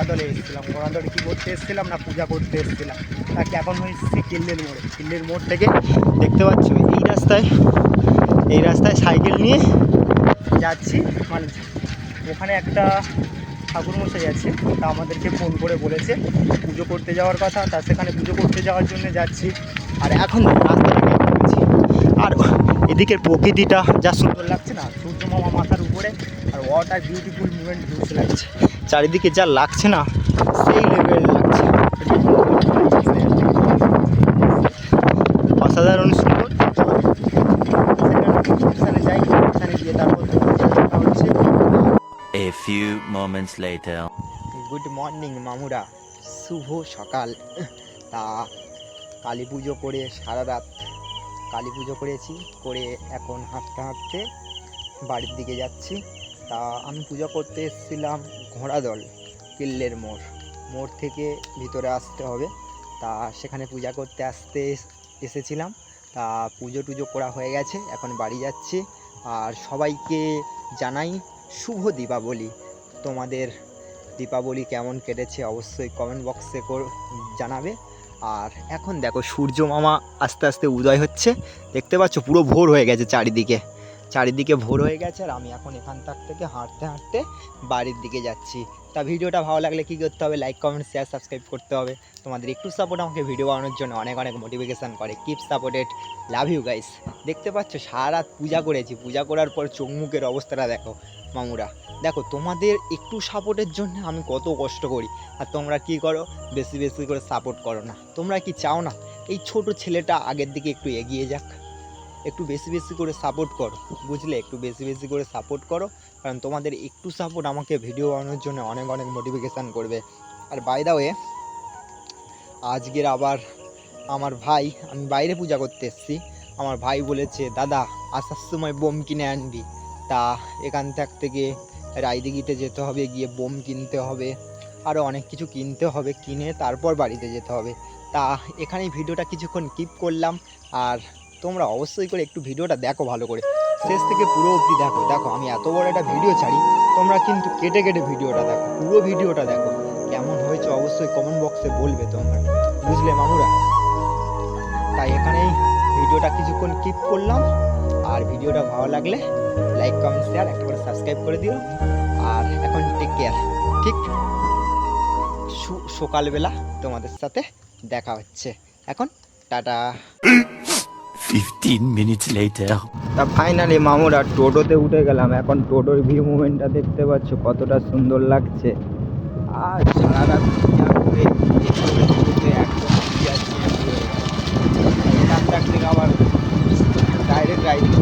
এসেছিলাম। ঘোড়াদড়ি কী করতে এসেছিলাম না পূজা করতে এসেছিলাম? তাকে এখন হয়েছে কিল্লের মোড়ে? কিল্লের মোড় থেকে দেখতে পাচ্ছ এই রাস্তায় এই রাস্তায় সাইকেল নিয়ে যাচ্ছি। মানে ওখানে একটা ঠাকুরমশাই আছে, তা আমাদেরকে ফোন করে বলেছে, পুজো করতে যাওয়ার কথা। তা সেখানে পুজো করতে যাওয়ার জন্য যাচ্ছি। আর এখন রাস্তা থেকে যাচ্ছি আর এদিকের প্রকৃতিটা যা সুন্দর লাগছে না সূর্য মামা মাথার উপরে আর ওয়াট আর বিউটিফুল মুভমেন্ট ভিউস লাগছে। চারিদিকে যা লাগছে না সেই লেভেল লাগছে। অসাধারণ সুন্দর। যাই গিয়ে তারপর হচ্ছে। A few moments later. Good morning মামুরা। শুভ সকাল। তা কালী পুজো করে সারা রাত কালী পুজো করেছি, করে এখন হাঁটতে হাঁটতে বাড়ির দিকে যাচ্ছি। তা আমি পুজো করতে এসেছিলাম ঘোড়াদল কিল্লের মোড়। মোড় থেকে ভিতরে আসতে হবে। তা সেখানে পূজা করতে আসতে এসেছিলাম। তা পুজো টুজো করা হয়ে গেছে, এখন বাড়ি যাচ্ছি। আর সবাইকে জানাই শুভ দীপাবলি। তোমাদের দীপাবলি কেমন কেটেছে অবশ্যই কমেন্ট বক্সে জানাবে। আর এখন দেখো সূর্য মামা আস্তে আস্তে উদয় হচ্ছে। দেখতে পাচ্ছ পুরো ভোর হয়ে গেছে চারিদিকে। চারিদিকে ভোর হয়ে গেছে আর আমি এখন এখান থেকে হাঁটতে হাঁটতে বাড়ির দিকে যাচ্ছি। তা ভিডিওটা ভালো লাগলে কী করতে হবে? লাইক কমেন্ট শেয়ার সাবস্ক্রাইব করতে হবে। তোমাদের একটু সাপোর্ট আমাকে ভিডিও বানানোর জন্য অনেক অনেক মোটিভেশন করে। Keep supported love you guys দেখতে পাচ্ছ, সারা রাত পূজা করেছি। পূজা করার পর চোখ মুখের অবস্থাটা দেখো, মামুরা। দেখো, তোমাদের একটু সাপোর্টের জন্য আমি কত কষ্ট করি। আর তোমরা কি করো? বেশি বেশি করে সাপোর্ট করো না। তোমরা কি চাও না? এই ছোট ছেলেটা আগের দিকে একটু এগিয়ে যাক। একটু বেশি বেশি করে সাপোর্ট করো, বুঝলে? একটু বেশি বেশি করে সাপোর্ট করো, কারণ তোমাদের একটু সাপোর্ট আমাকে ভিডিও বানানোর জন্য অনেক অনেক মোটিভেশন করবে। আর বাই দা ওয়ে আজকের আবার আমার ভাই, আমি বাইরে পূজা করতে এসেছি। আমার ভাই বলেছে, দাদা, আসার সময় বোম কিনে আনবি। তা এখান থেকে রায়দিঘিতে যেতে হবে, গিয়ে বোম কিনতে হবে। আরও অনেক কিছু কিনতে হবে, কিনে তারপর বাড়িতে যেতে হবে। তা এখানেই ভিডিওটা কিছুক্ষণ কিপ করলাম। আর তোমরা অবশ্যই করে একটু ভিডিওটা দেখো ভালো করে। শেষ থেকে পুরো অবধি দেখো। দেখো, আমি এত বড় একটা ভিডিও ছাড়ি, তোমরা কিন্তু কেটে কেটে ভিডিওটা দেখো, পুরো ভিডিওটা দেখো। কেমন হয়েছে অবশ্যই কমেন্ট বক্সে বলবে তোমরা। বুঝলে মামুরা? তাই এখানেই ভিডিওটা কিছুক্ষণ কিপ করলাম। আর ভিডিওটা ভালো লাগলে লাইক কমেন্ট শেয়ার একটা করে সাবস্ক্রাইব করে দিও। আর এখন টেক কেয়ার ঠিক সকালবেলা তোমাদের সাথে দেখা হচ্ছে। এখন টাটা। 15 মিনিটস লেটার তা ফাইনালি মামুরা টোটোতে উঠে গেলাম। এখন টোটোর ভিউ মুভমেন্টটা দেখতে পাচ্ছ, কতটা সুন্দর লাগছে। আর সারা রাত একদম আবার ডাইরেক্ট রাইডিং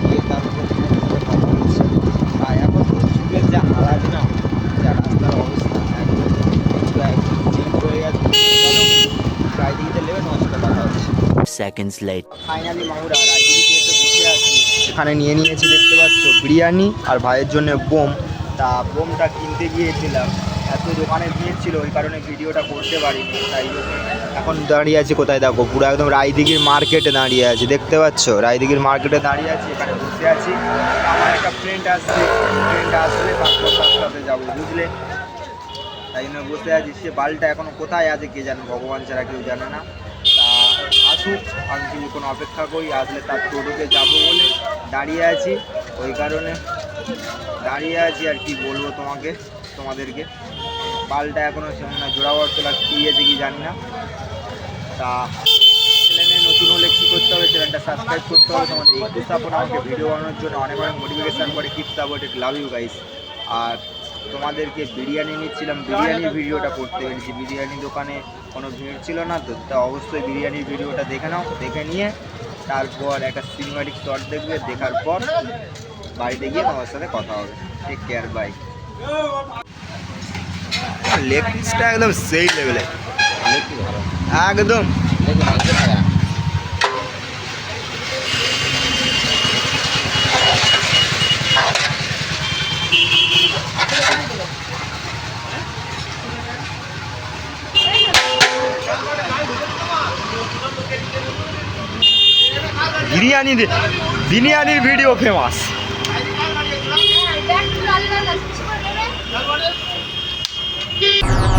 গিয়ে তারপর তোমাদের সাথে কথা হচ্ছে তাই এখন যুগের যা হারাজ না যা রাস্তার অবস্থা একদম পুরো একদম চেঞ্জ হয়ে গেছে রাইডিংতে নেবে তোমার সাথে কথা হচ্ছে Seconds later. ফাইনালি এসে বসে আছি। এখানে নিয়ে নিয়েছি, দেখতে পাচ্ছ, বিরিয়ানি আর ভাইয়ের জন্য বোম। তা বোমটা কিনতে গিয়েছিলাম। এত দোকানে ভিড় ছিল, ওই কারণে ভিডিওটা করতে পারিনি। তাই এখন দাঁড়িয়ে আছি কোথায় দেখো? পুরো একদম রায়দিঘির মার্কেটে দাঁড়িয়ে আছি। দেখতে পাচ্ছ? রায়দিঘির মার্কেটে দাঁড়িয়ে আছি, এখানে বসে আছি। আমার একটা ফ্রেন্ড আসছে। ফ্রেন্ড আসলে সাথে যাব, বুঝলে? তাই জন্য বসে আছি। সে বালটা এখনও কোথায় আছে, কে জানে? ভগবান ছাড়া কেউ জানে না। আসুক আমি কিন্তু কোনো অপেক্ষা করি আসলে তার টোটোতে যাব বলে দাঁড়িয়ে আছি। ওই কারণে দাঁড়িয়ে আছি আর কি বলব তোমাকে তোমাদেরকে। পালটা এখনও সেমন না জোড়াবার তোলা কী আছে কি জানি না। তা চ্যানেলে নতুন হলে কী করতে হবে চ্যানেলটা সাবস্ক্রাইব করতে হবে। তোমাদের একটু সাপোর্ট আমাকে ভিডিও বানানোর জন্য অনেক অনেক মোটিভেশন করে। Keep support it love you guys আর তোমাদেরকে বিরিয়ানি নিচ্ছিলাম। বিরিয়ানির ভিডিওটা করতে পেরেছি। বিরিয়ানি দোকানে কোনো ভিড় ছিল না তো তা অবশ্যই বিরিয়ানির ভিডিওটা দেখে নাও দেখে নিয়ে তারপর একটা সিনেমাটিক শট দেখবে দেখার পর বাড়িতে গিয়ে তোমার সাথে কথা হবে। টেক কেয়ার বাই লেগ পিসটা একদম সেই লেভেলে একদম। বিরিয়ানি বিরিয়ানির ভিডিও ফেমাস টাটা